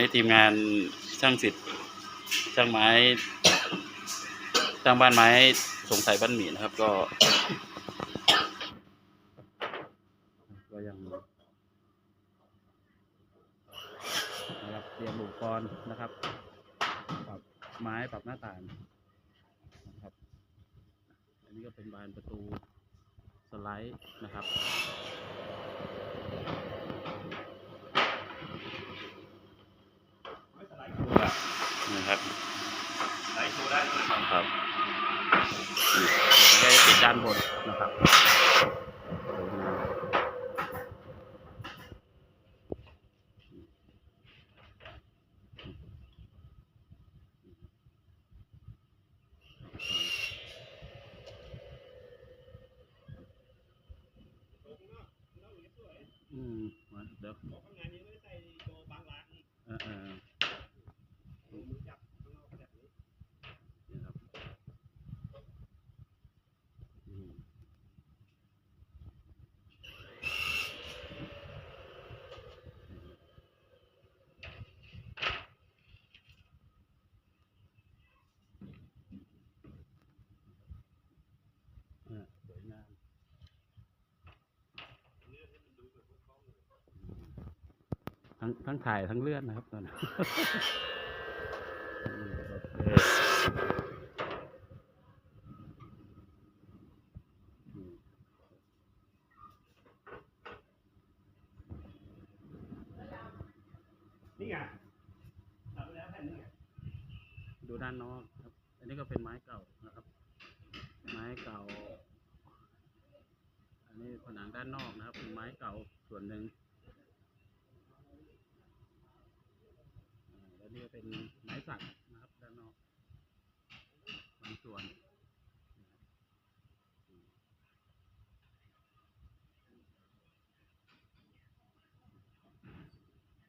นี้ทีมงานช่างสิทธิ์ช่างไม้ช่างบ้านไม้สงสัยบ้านหมีนะครับ ก็ ก็ยังนะครับเตรียมอุปกรณ์นะครับปรับไม้ปรับหน้าต่างนะครับ อันนี้ก็เป็นบานประตูสไลด์นะครับ นะครับครับนี่เดี๋ยวจะติดด้านบนนะครับสวยงามอืมมาเดี๋ยวเออเออ นี่ครับอืมอ่าสวยงามทั้ งทั้งถ่ายทั้งเลื่อนนะครับตอนนี้โอเคอืมนี่ไงตัดไปแล้วแผ่นนี้ไงดูด้านนอกครับ อันนี้ก็เป็นไม้เก่านะครับ ไม้เก่า อันนี้ผนังด้านนอกนะครับ เป็นไม้เก่าส่วนหนึ่งอ่าแล้ว นี่เป็นไม้สักนะครับด้านนอกบางส่วน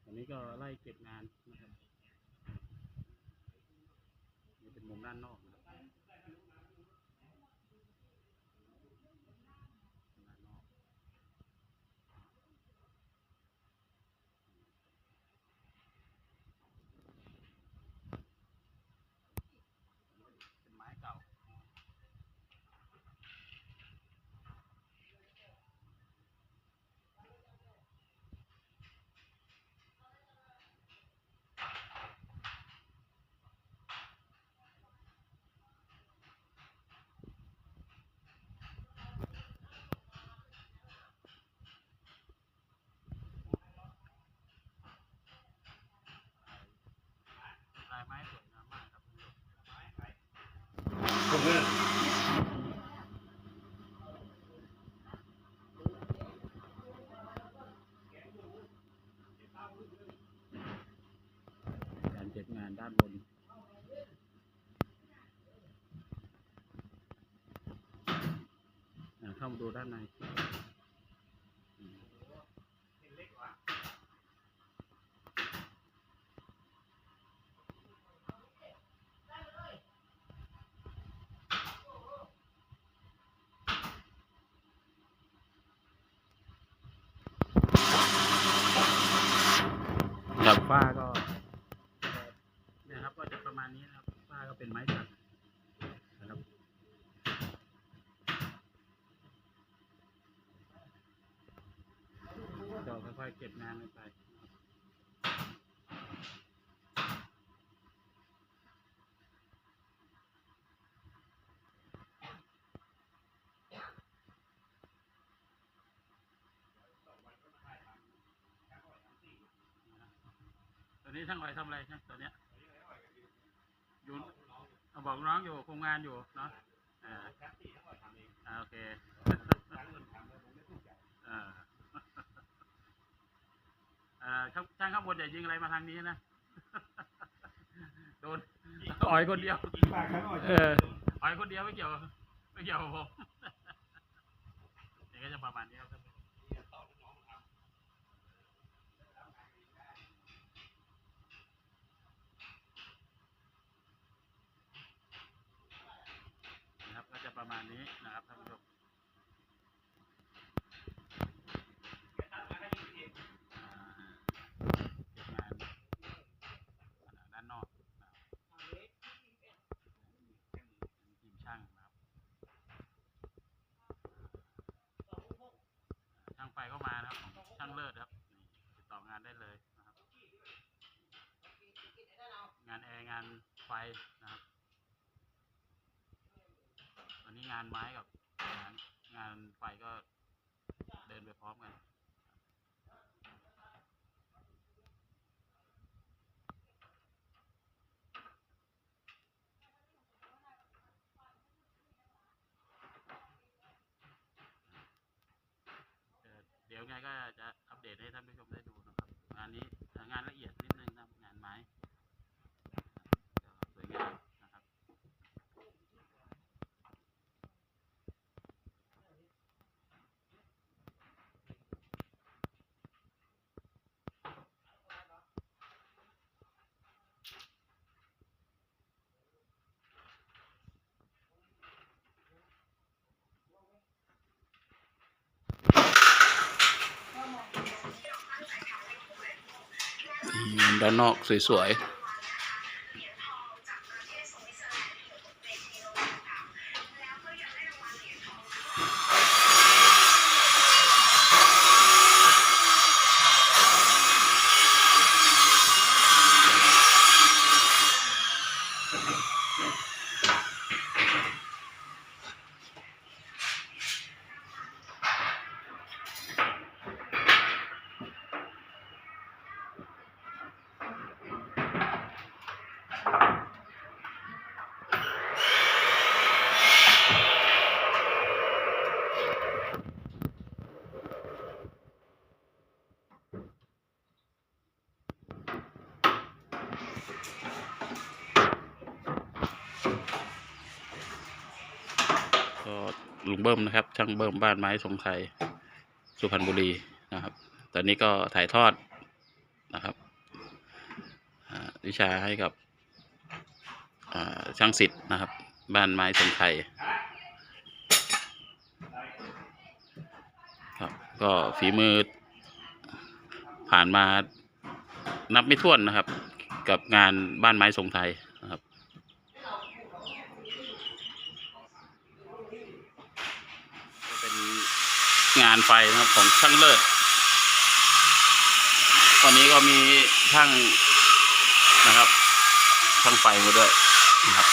อันนี้ก็ไล่เก็บงานนะครับนี่เป็นมุมด้านนอกนะครับด้านนอกเป็นไม้เก่า ลายไม้สวยงามมากครับ ผมเนี่ย การเก็บงานด้านบนอ่าเข้ามาดูด้านใน ป้าก็เนี่ยครับก็จะประมาณนี้นะครับฝ้าก็เป็นไม้สักนะครับก็ค่อยๆเก็บงานไป ตอนนี้ช่างไหวทำอะไรช่างตอนเนี้ยอยู่เอาบอกน้องอยู่คุมงานอยู่เนาะอ่าอ่าโอเคอ่าอ่าช่างช่างข้างบนอย่ายิงอะไรมาทางนี้นะโดนอ่อยคนเดียวอีกปากครั้งอ่อยเอออ่อยคนเดียวไม่เกี่ยวไม่เกี่ยวกับผมนี่ก็จะประมาณนี้ครับนะครับ นี้นะครับท่านผู้ชมด้านนอกช่างนะครัามานะครับช่างเลิศครับติดต่องานได้เลยงานแอร์งานไฟ งานไม้กับงานงานไฟก็เดินไปพร้อมกันเดี๋ยวไงก็จะอัปเดตให้ท่านผู้ชมได้ดูนะครับ งานนี้งานละเอียดนิดนึงนะงานไม้ก็สวยงามนะครับ ด้านนอกสวยๆก็ ลุงเบิ้มนะครับ ช่างเบิ้มบ้านไม้ทรงไทยสุพรรณบุรีนะครับ ตอนนี้ก็ถ่ายทอดนะครับวิชาให้กับช่างสิทธิ์นะครับ บ้านไม้ทรงไทยครับก็ฝีมือผ่านมานับไม่ถ้วนนะครับ กับงานบ้านไม้ทรงไทยนะครับ ก็เป็น งานไฟนะครับของช่างเลิศตอนนี้ก็มีช่างนะครับช่างไฟมาด้วยนะครับ